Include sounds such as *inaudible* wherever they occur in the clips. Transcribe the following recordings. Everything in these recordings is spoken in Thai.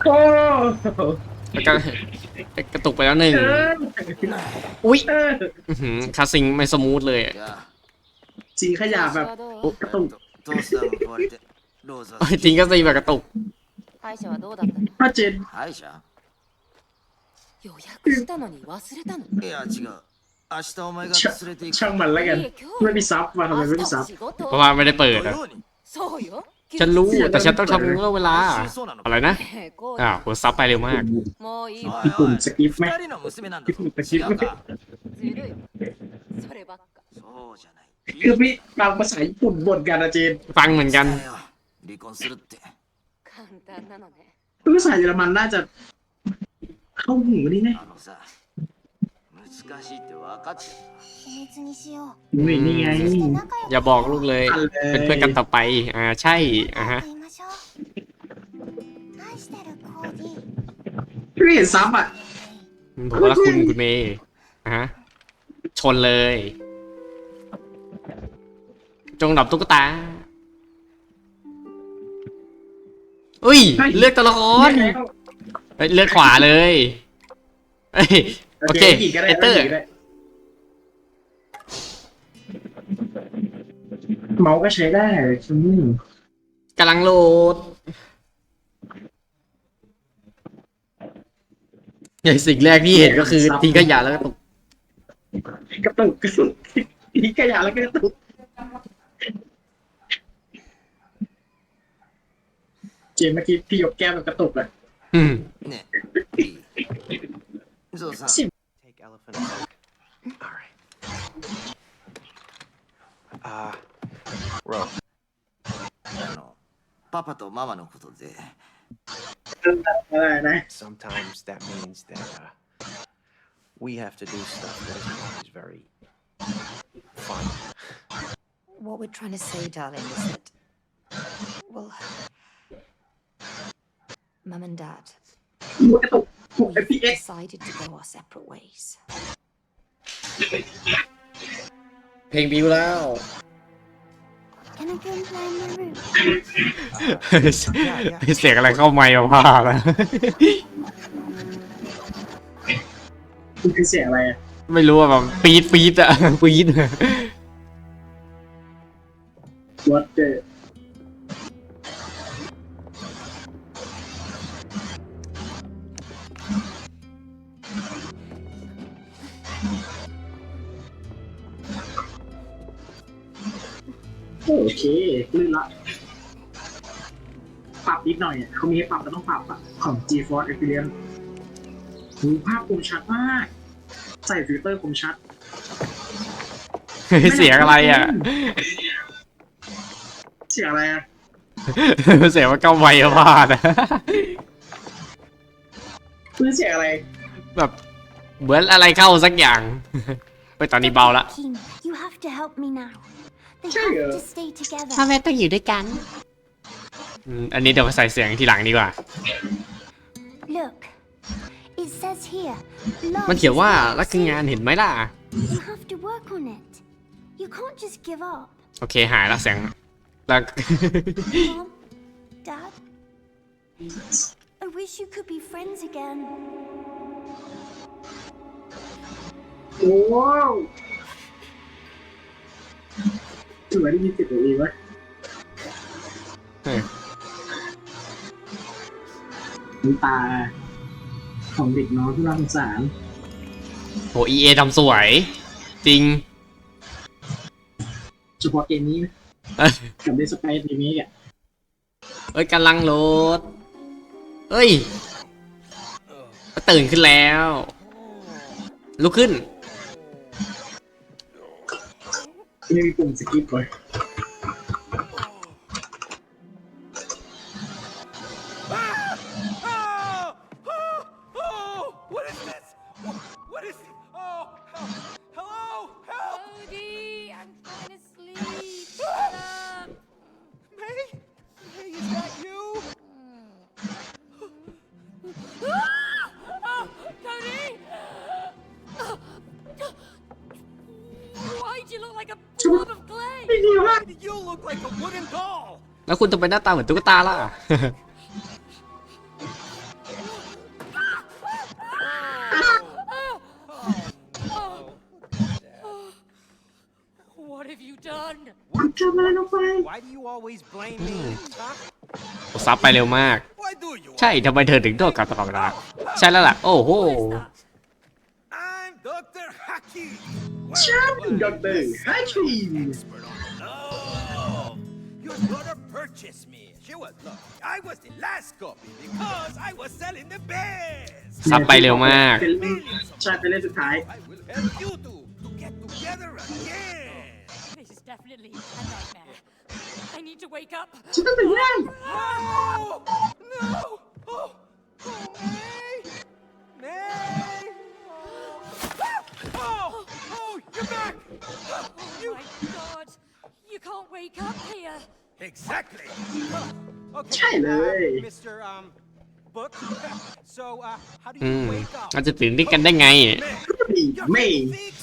โค้แล้วก็กระตุกไปแล้วหนึ่งอุ้ยอื้อคัซิงไม่สมูทเลยสีขยะแบบกระตุกจริงก็ซีแบบกระตุกป้าเจนชช่างมันแล้วกันไม่มีซับมาทำไมไม่มีซับเพราะว่าไม่ได้เปิดอะ ฉันรู้แต่ฉันต้องทำเมื่อเวลา อะไรนะอ่าหัวซับไปเร็วมาก พี่ปุ่มสกิปไหมพี่ปุ่มสกิปไหมคือพี่ฟังภาษาญี่ปุ่นบ่นกันอาจีนฟังเหมือนกันภาษาเยอรมันน่าจะ เข้าหูนี่แน 難しいって分かってる秘密にしよ นี่นี่ไง う。そして仲良く อย่าบอกลูกเลย กันเลย เป็นเพื่อนกันต่อไป อ่าใช่อ่าฮะ 言いましょう。愛してるコーディ。 พี่เห็นซับอ่ะ ผมว่าคุณคุณเมย์อ่าฮะชนเลย จงดับตุ๊กตาอุ้ย เลือกตัวละครเอ้ยเลือกขวาเลยเอ้ย โอเค ผีก็ได้ เอเตอร์ ผีก็ได้เมาส์ก็ใช้ได้อืม กำลังโหลดอย่างสิ่งแรกที่เห็นก็คือทิ้งขยะแล้วก็ตก กระตุกกระตุกผีขยะแล้วก็กระตุกเจนเมื่อกี้พี่ยกแก้วมันกระตุกเลย อืม ねいいゾウさん Take elephant All right. Uh, Ro. Sometimes that means that uh, we have to do stuff that is very fun. What we're trying to say, darling, is that, well, Mum and Dad, we decided to go our separate ways. เพลงบิวแล้ว Can I go and play in my room? เสียงอะไรเข้าไมค์มาพาแล้วมันคือเสียงอะไรอะไม่รู้ว่าแบบปี๊ดปี๊ดอะปี๊ดวัด โอเคลื่นละ ปรับนิดหน่อยอะเขามีให้ปรับก็ต้องปรับอะของ GeForce Experience หูภาพคมชัดมาก ใส่ฟิลเตอร์คมชัดเสียงอะไรอะเสียงอะไรอะเสียงว่าเข้าไมค์มาพาดอะคือเสียงอะไร แบบเหมือนอะไรเข้าสักอย่างไปตอนนี้เบาละ King, you have to help me now. They Sure. have to stay together. แม่ต้องอยู่ด้วยกันอันนี้เดี๋ยวมาใส่เสียงทีหลังดีกว่า Look, it says here. Love มันเขียนว่า is not รักคืองานเห็นไหมล่ะ You have to work on it. You can't just give up. โอเคหายแล้วเสียงแล้ว Mom, Dad, I wish you could be friends again. ว้าว ถือว่าได้ยินเสียงตัวเองไหมเฮ้ยน้ำตา ของเด็กน้อยที่น่าสงสารโหเอทำสวย จริง เฉพาะเกมนี้นะเอ้ยกับเดสไปรีเมกอะเอ้ยกำลังโหลดเอ้ย ตื่นขึ้นแล้ว ลุกขึ้น ไม่มีปุ่ม ไมหน้าตาเหมือนตุ๊กตาล่ะ What ทำอะไรลงไปโอซับไปเร็วมากใช่ทำไมเธอถึงโดนกับตลอดเวใช่แล้วล่ะ โอ้โห I'm Dr. Haki. ฉันดเตอร์ฮัชชี Expert on love. purchased me. She was lucky. I was the last copy because I was selling the best. ซับไปเร็วมาก เป็นใช่เป็นเล่นสุดท้าย I will help you two to get together again. This is definitely a nightmare. I need to wake up. ฉันต้องตื่นได้ No! No! Oh, oh May! May! Oh, oh, you're back! Oh my god. You can't wake up here. Exactly. Okay, ใช่เลย uh, Mr. Um, Book. So, uh, how do อื you ม wake up? เราจะตื่นด้วยกันได้ไง May, ไม่ fix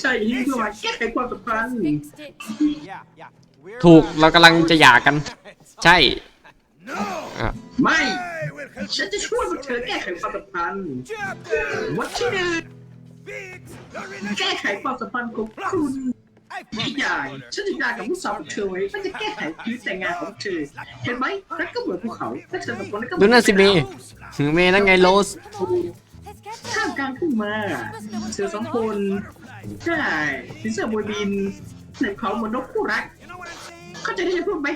ใช่ที่เพื่อมาแก้ไขความสัมพันธ์ Fixed it. Yeah, yeah. We're, ถูก uh, เรากำลังจะหย่ากัน ใช่ No! อะไม่ I will help ฉันจะช่วยพวกเธอแก้ไขความสัมพันธ์ Chapter วัดที่หนึ่ง fix the แก้ไข relationship. ความสัมพันธ์ของคุณ I ทุก promise, อย่างฉันจะได้กับผู้สาวของเธอไว้ฉันจะแก้ไขชีวิตแต่งงานของเธอ เห็นไหมรักก็เหมือนภูเขาถ้าเธอสองคนนั้นก็เหดูมือนนั่นสิเมย์เมย์นั่นไงโรส Come on. Let's get ท่ามกลางทุ่งมาเธอสองคนใช่ที่เสือบวยบินเหนือเขาเหมือนนกคู่รัก เข้าใจที่ฉันพูดไหม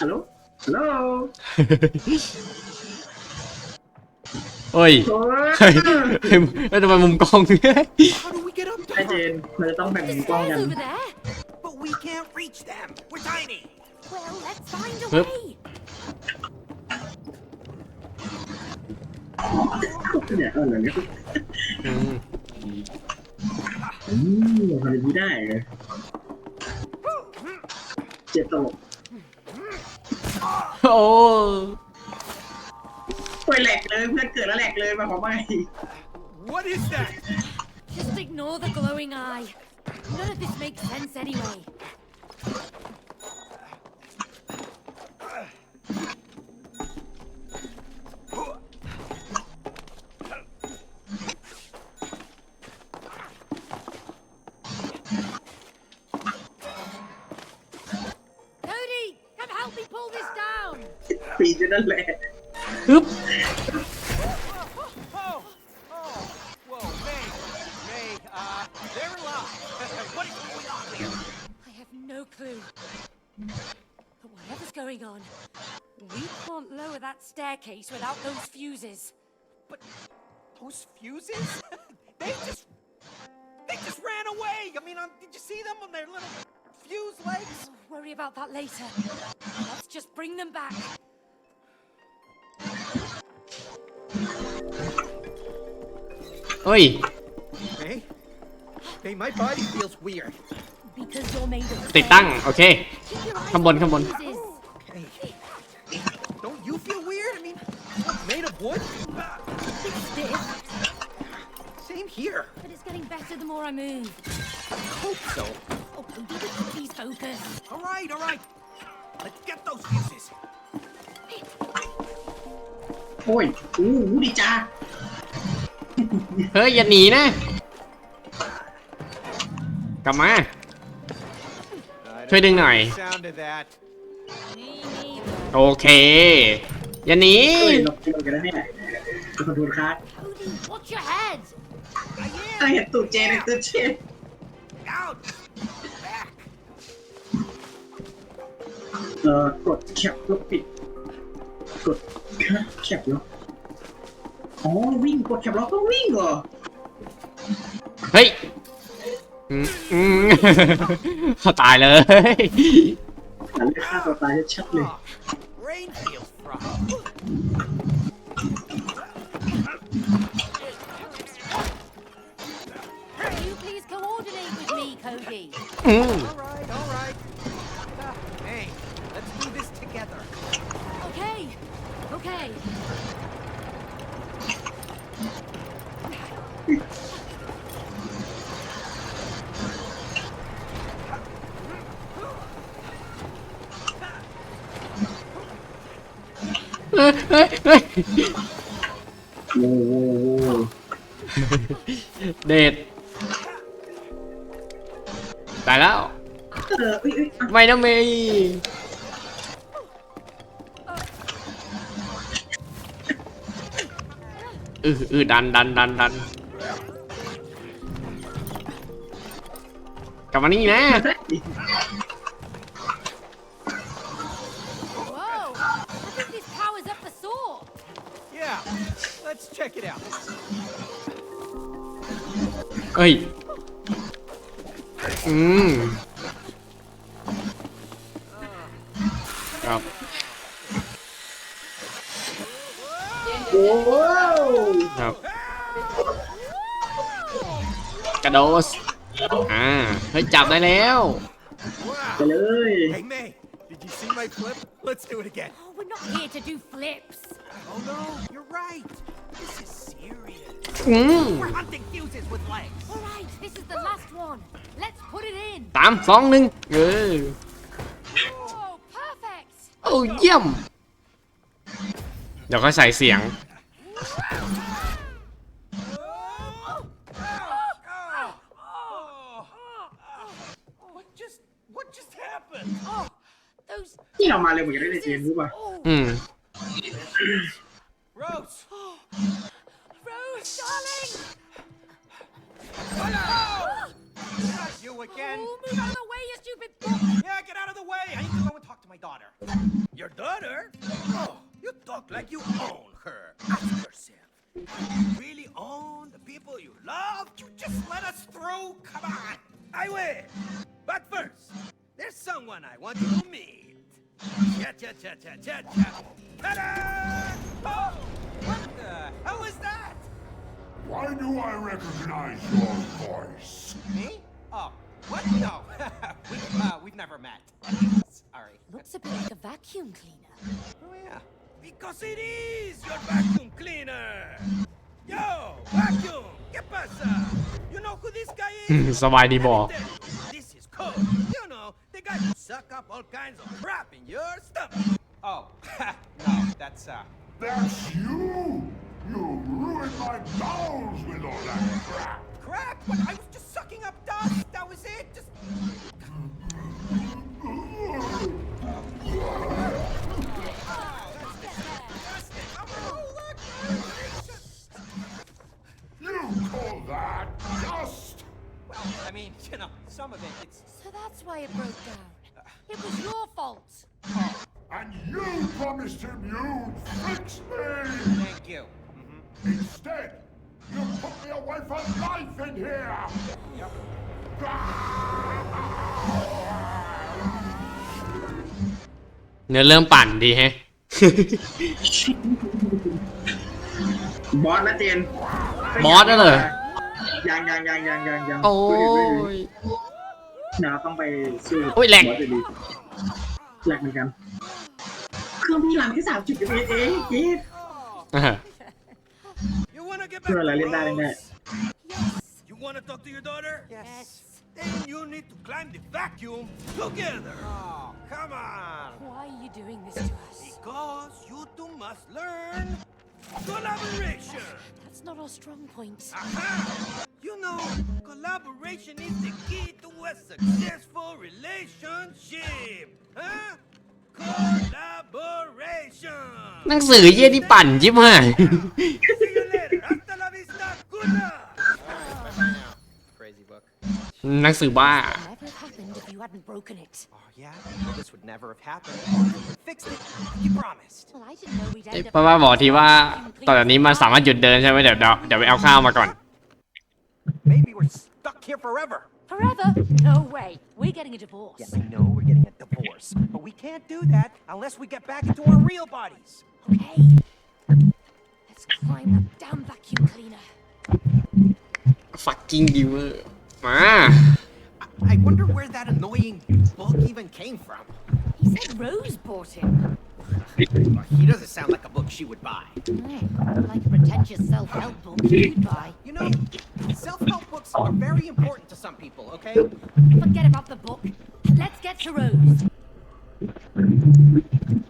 ฮัลโหลฮัลโหล เฮ้ยโอ้เฮ้ยแล้วทำไมมุมกล้อง How do we get up ไอเจนเราจะต้องแบ่ง The มุมกล้องกัน stairs over there. But we can't reach them. We're tiny. Well, let's find a Hup. way. เนี่ยเออเหรอเนี่ยอืมอืมทำอย่างนี้ได้เหรอเจ็บตลกโอ้ ไปแหลกเลยเพื่อนเกิดแล้วแหลกเลยมาขอไม่ What is that? Just ignore the glowing eye. None of this makes sense anyway. ปีนอยู่นั่นแหละ Oop. On. We can't lower that staircase without those fuses. But those fuses? *laughs* they just They just ran away! I mean, um, did you see them on their little fuse legs? Oh, worry about that later. Let's just bring them back. เฮ้ย May, May, my body feels weird. Because you're made of ติดตั้ง โอเค Keep your eyes ข้างบน on the ข้างบน fuses. Hey, don't you feel weird? I mean, I'm made of wood. It's stiff, Same here. but it's getting better the more I move. Hope so. Oh, Cody, please focus. All right, all right. Let's get those fuses. โอ้ยอู้หูดีจ้า เฮ้ย อย่าหนีนะ กลับมา I Thôi đừng nói. Sound of that. Me neither. โอเค อย่าหนี เฮ้ยเราเจอกันแล้วเนี่ยเป็นคนดูค้า Cody, watch your head. ถ้าเห็นตูดเจนในตูดเจน Out. Back. เอ่อกดแคปแล้วปิด กดแคปแล้ว อ๋อวิ่งกดแคปแล้วก็วิ่งเหรอเฮ้ยอืมอืม เขาตายเลยหลังฆ่าตัวตายชัดๆเลย Oh, brain feels froggy. Can you please coordinate with me, Cody? อืม All right, all right. Uh, hey, let's do this together. Okay. Okay. เฮ้ยเฮ้ยเฮ้ยโว้โว้โว้เดดตายแล้ว เออเอ้ยเอ้ยอะไม่นะเมย์เออเออดันดันดันดันกลับมานี่นะ เอ้ย อืมครับโอ้โหครับกระโดดอ่า เฮ้ย จับได้แล้ว ไปเลย Hey, May, did you see my flip? Let's do it again. Oh, we're not here to do flips. Oh no, you're right. This is serious. อืม We're hunting สามสองหนึ่งเออ Oh, perfect. โอ้เยี่ยม เดี๋ยวก็ใส่เสียง What just what just happened? Oh, those. ที่เรามาเร็วเหมือนกันได้เลยเจนรู้ป่ะ Oh, อืม Rose! Rose, darling. Not you Oh, move out of the way, you stupid book. Yeah, get out of the way. I need to go and talk to my daughter. Your daughter? Oh, you talk like you own her. Ask yourself. You really own the people you love? You just let us through? Come on. I will. But first, there's someone I want you to meet. Cha cha cha cha cha cha. Ta-da! Oh, what the hell is that? Why do I recognize your voice? Me? vacuum cleaner. Oh, yeah. Because it is your vacuum cleaner. Yo, vacuum. ¿Qué pasa? You know who this guy is? *laughs* สบายดีบอ This is code. You know, the guy who suck up all kinds of crap in your stomach. Oh, *laughs* no, that's, uh... That's you! You ruined my bowels with all that crap! Crap! What? I was just sucking up dust. That was it. Just... *laughs* Oh, look. You call that dust? Well, I mean, you know, some of it, it's... So that's why it broke down. It was your fault. And you promised him you'd fix me! Thank you. Mm-hmm. Instead, you put me away for life in here! Yep. Ah! เนื้อเริ่มปั่นดีแฮะ บอสนะเจนบอสน่ะเหรอ ยังยังยังยังยังยังโอ้ย นะต้องไปสู้โอ้ยแหลกบอสอยู่ดีแหลกเหมือนกัน เครื่องพี่หลังที่สามจุดเองเองเจ๊อ่า You wanna get back Sure, to la linda, linda. Rose? You wanna talk to your daughter? Yes. Then you need to climb the vacuum together. Oh, come on. Why are you doing this to us? Because you two must learn collaboration. That's not our strong point. Aha! You know, collaboration is the key to a successful relationship. Huh? Collaboration. หนังสือเยี่ยนี่ปั่นจิบหาย *laughs* หนังสือบ้า Never have happened if you hadn't broken it. Oh, yeah? Well, this would never have happened. Fixed it. You promised. Well, I didn't know we'd เอ้ย end up. เพราะว่าบอกทีว่าตอนนี้มันสามารถหยุดเดินใช่ไหมเดี๋ยวเดี๋ยวเดี๋ยวไปเอาข้าวมาก่อน Maybe we're stuck here forever. Forever? No way. We're getting a divorce. Yeah, I know we're getting a divorce, but we can't do that unless we get back into our real bodies. Okay. Let's climb that damn vacuum cleaner. fucking giver มา I wonder where that annoying book even came from. He said Rose bought him. He doesn't sound like a book she would buy. Hmm, like a pretentious self-help book you'd buy. You know, self-help books are very important to some people, okay? Forget about the book. Let's get to Rose.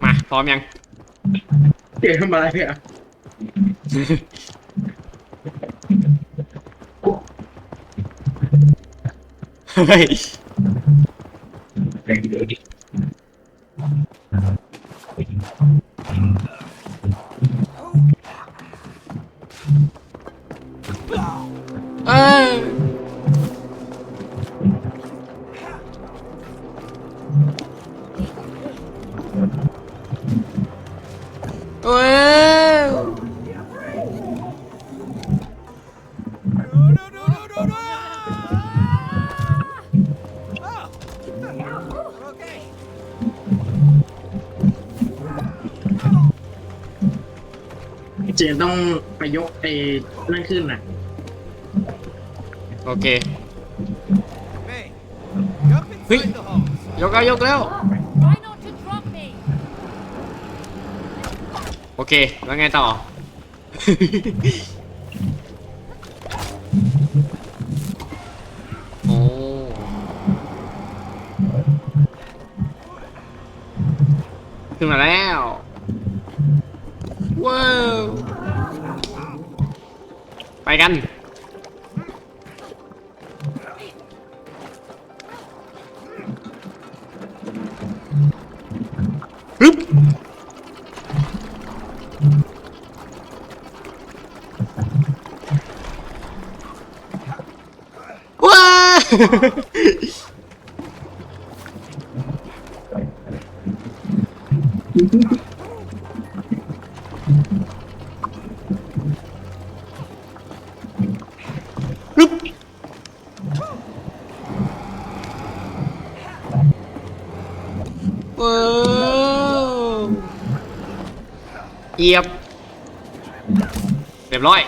มาพร้อมยัง เจนทำอะไรอ่ะ *laughs* *laughs* เฮ้ยเอ้ยเว้ย นต้องไปยกไอ้นั่นขึ้นน่ะ โอเค Hey, jump Hey. inside the hose. ยกแล้วยกแล้ว Try not to drop me. โอเค แล้วไงต่อโอ้ ไปกัน ปึ๊บ ว้า บร้อย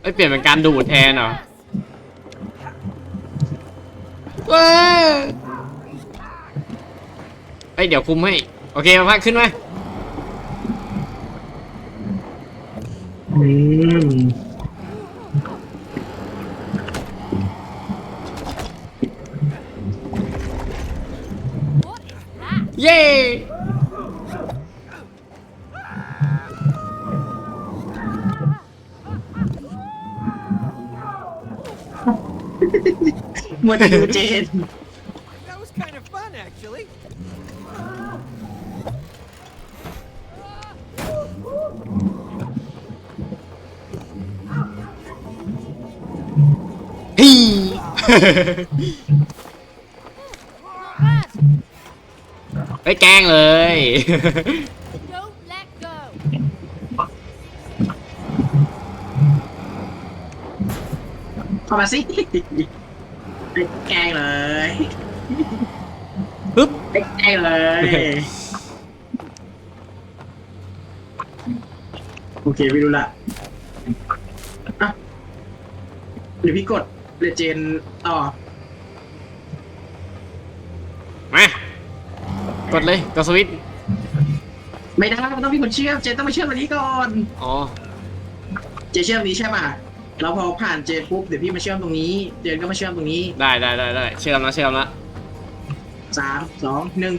เอ้ยเปลี่ยนเป็นการดูดแทนเหรอว้าวเอ้ยเดี๋ยวคุมให้ โอเคมาพักขึ้นมาอืม What is that? เย้ *laughs* มัวแต่ดูเจน That was kind of fun, actually. ฮี ไปแกล้งเลย *laughs* *laughs* เข้ามาสิไปแกล้งเลยปึ๊บไปแกล้งเลยโอเคไม่รู้ละอะเดี๋ยวพี่กดเรเจนต่อมา กดเลย กดสวิตช์ไม่ได้มันต้องมีคนเชื่อมเจนต้องมาเชื่อมอันนี้ก่อน อ๋อ เจนเชื่อมนี้ใช่ป่ะ แล้วพอผ่านเจนปุ๊บเดี๋ยวพี่มาเชื่อมตรงนี้ เจนก็มาเชื่อมตรงนี้ได้ได้ได้ได้เชื่อมแล้วเชื่อมแล้วสามสองหนึ่ง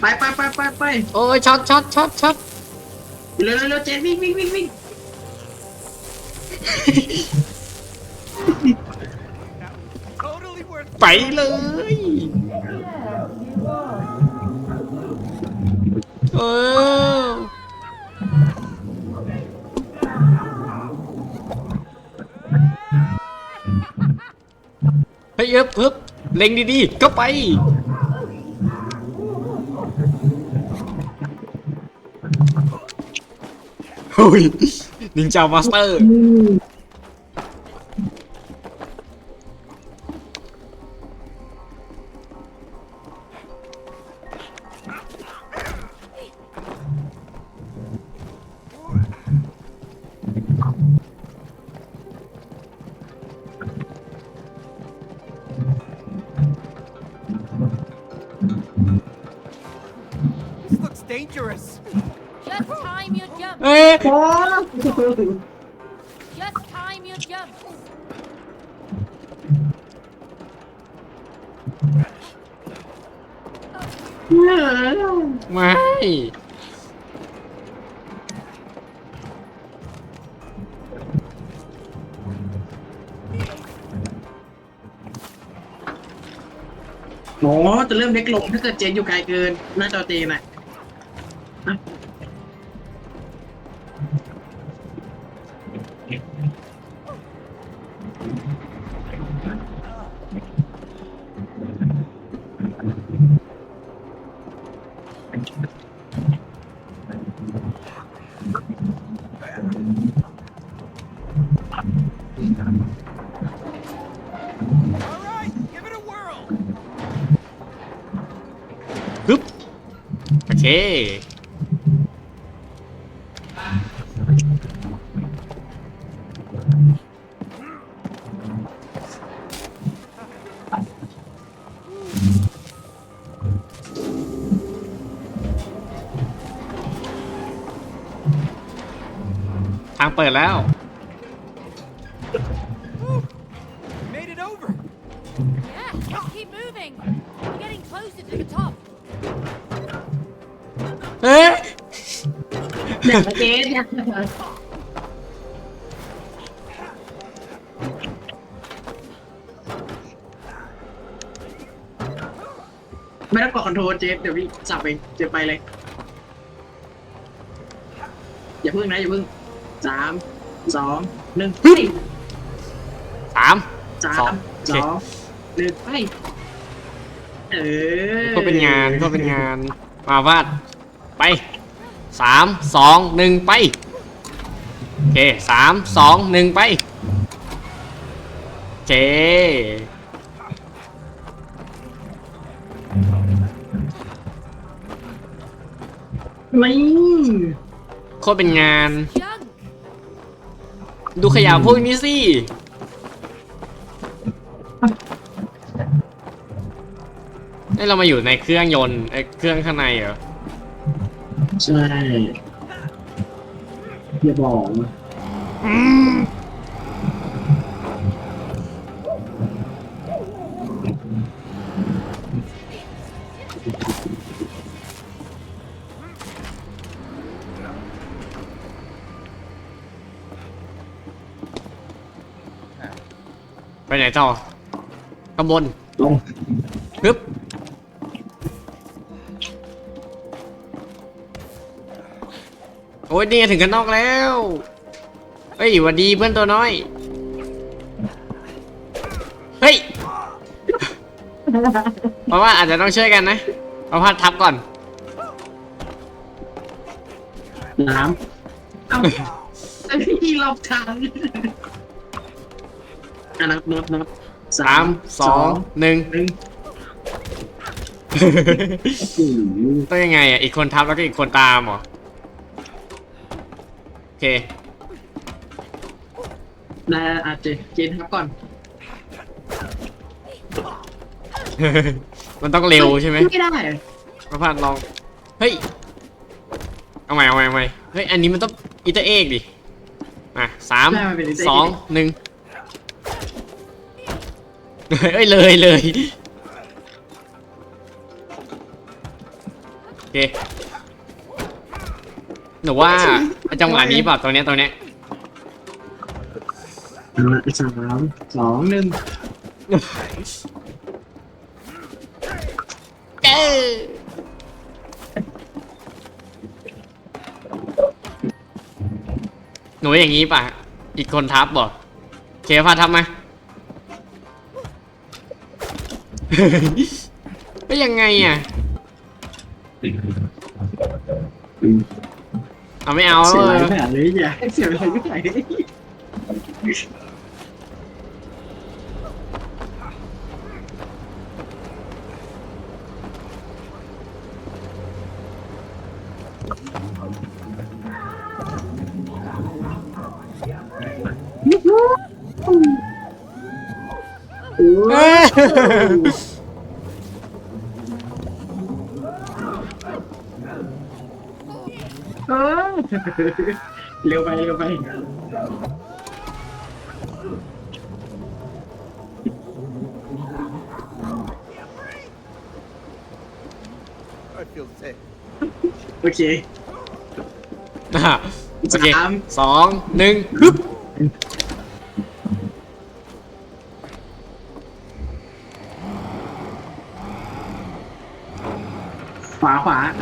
ไปไปไปไปไปโอ้ยช็อตช็อตช็อตช็อตเร็วเร็วเร็วเจนวิ่งวิ่งวิ่งวิ่ง Totally worth ไปเลยเออ เฮ้ยเอ๊บเอ๊บเล็งดีๆก็ไป โอ้ยนินจามาสเตอร์ dangerous. Just time your jump. เอ้ยโอ้ Just time your jump. ไม่อ๋อจะเริ่มเล็กลงถ้าเกิดเจนอยู่ไกลเกิน หน้าจอเจนอะ ฮึบโอเค ไม่ต้องกดคอนโทรลเจนเดี๋ยวพี่สับเองเจนไปเลย อย่าพึ่งนะอย่าพึ่งสามสองหนึ่งไปสาม สาสองมโอสเคองหนึ่งไปเออก็เป็นงานก็เป็นงานมาวาดไปสามสองหนึ่งไปโอ เคสามสองหนึ่งไปเคไม่โคตรเป็นงาน ดูขยะพวกนี้สิ เอ้ยเรามาอยู่ในเครื่องยนต์ไอ้เครื่องข้างในเหรอ ใช่อย่าบอกนะ ไปไหนต่อข้างบนลงฮึบโอ้ยนี่ไงถึงกันนอกแล้วเฮ้ยหวัดดีเพื่อนตัวน้อย เฮ้ย เพราะว่าอาจจะต้องช่วยกันนะเอาพัดทับก่อน น้ำเอ้าไอ้พี่รอบทางอะนับนับนับสามสองหนึ่งหนึ่งโอ้โหต้องยังไงอะ อีกคนทับแล้วก็อีกคนตามเหรอ โอเค ได้อาจจะเจนครับก่อน มันต้องเร็วใช่ไหมไม่ได้มาพัดลอง เฮ้ย เอาใหม่เอาใหม่เอาใหม่เฮ้ย อันนี้มันต้องอีเตอร์เอกดิ อะสามได้มันเป็น Easter egg สองหนึ่งเอ้ย เลยเลยโอเคหนูว่าจังหวะนี้เปล่ะตรงเนี้ยตรงเนี้ย อะสามสองหนึ่งเอ้ยหนูอย่างนี้ป่ะ อีกคนทับบ่เคพาทับมาไม่ยังไงอะ เอาไม่เอาเสียเออะไรอไม่หาเลยอย่าเสียอะไรไม่ไหน เร็วไปเร็วไปโอเคอะโอเคสามสองหนึ่งฮึบ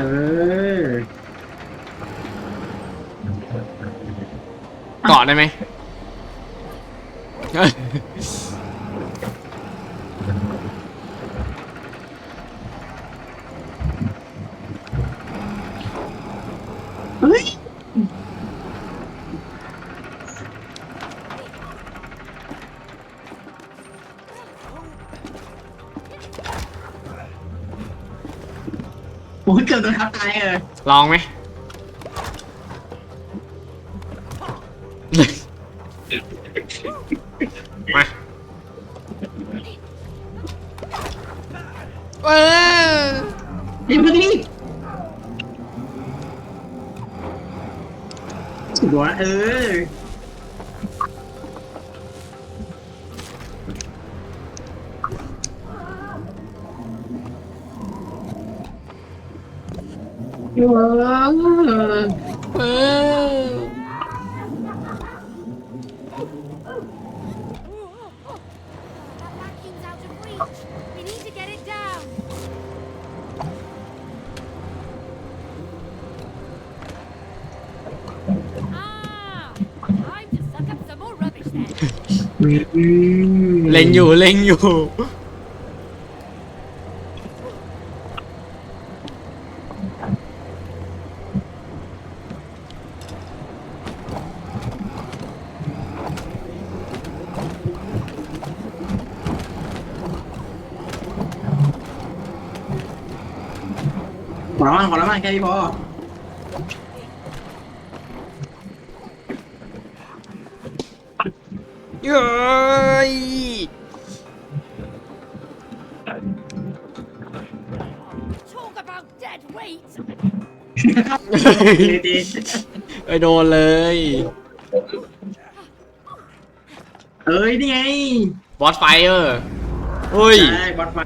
ออเกาะได้ไหม โอ้ยเกือบโดนทับตายเออลองไหม มาเออเดี๋ยวมาดิสุดยอดเออ เล็งอยู่เล็งอยู่ ขอละมันขอละมันแค่นี้พอ เย้ย Talk about dead weight. ดีดีไอยโดนเลยเอ้ยนี่ไงบอสไฟเออร์อุ้ย ใช่บอลไฟ